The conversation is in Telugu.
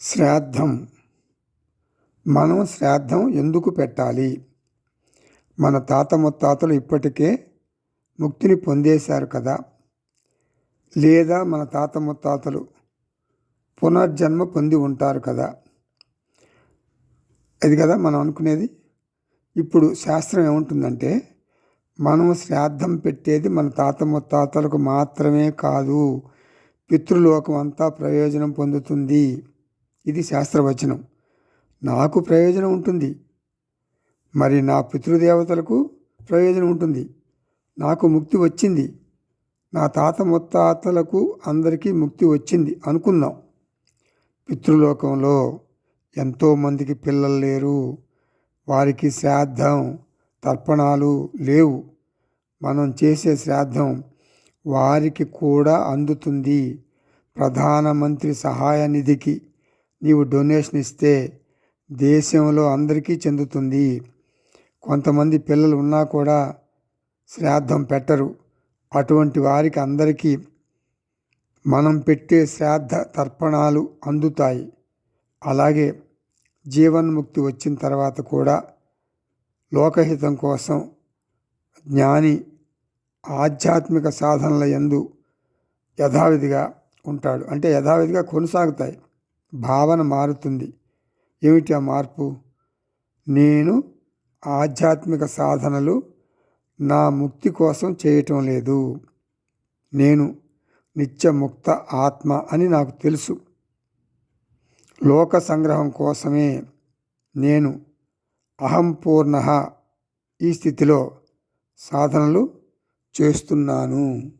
శ్రాద్ధం. మనం శ్రాద్ధం ఎందుకు పెట్టాలి? మన తాత ముత్తాతలు ఇప్పటికే ముక్తిని పొందేశారు కదా. లేదా మన తాత ముత్తాతలు పునర్జన్మ పొంది ఉంటారు కదా. అది కదా మనం అనుకునేది? ఇప్పుడు శాస్త్రం ఏముంటుందంటే మనం శ్రాద్ధం పెట్టేది మన తాత ముత్తాతలకు మాత్రమే కాదు. పితృలోకం అంతా ప్రయోజనం పొందుతుంది. ఇది శాస్త్రవచనం. నాకు ప్రయోజనం ఉంటుంది. మరి నా పితృదేవతలకు ప్రయోజనం ఉంటుంది. నాకు ముక్తి వచ్చింది. నా తాత ముత్తాతలకు అందరికీ ముక్తి వచ్చింది అనుకుందాం పితృలోకంలో ఎంతోమందికి పిల్లలు లేరు. వారికి శ్రాద్ధం తర్పణాలు లేవు. మనం చేసే శ్రాద్ధం వారికి కూడా అందుతుంది. ప్రధానమంత్రి సహాయ నిధికి నీవు డొనేషన్ ఇస్తే దేశంలో అందరికీ చెందుతుంది. కొంతమంది పిల్లలు ఉన్నా కూడా శ్రాద్ధం పెట్టరు. అటువంటి వారికి అందరికీ మనం పెట్టే శ్రాద్ధ తర్పణాలు అందుతాయి. అలాగే జీవన్ముక్తి వచ్చిన తర్వాత కూడా లోకహితం కోసం జ్ఞాని ఆధ్యాత్మిక సాధనల ఎందు యథావిధిగా ఉంటాడు. అంటే యథావిధిగా కొనసాగుతాయి. భావన మారుతుంది. ఏమిటి ఆ మార్పు? నేను ఆధ్యాత్మిక సాధనలు నా ముక్తి కోసం చేయటం లేదు. నేను నిత్యముక్త ఆత్మ అని నాకు తెలుసు. లోక సంగ్రహం కోసమే నేను అహంపూర్ణ ఈ స్థితిలో సాధనలు చేస్తున్నాను.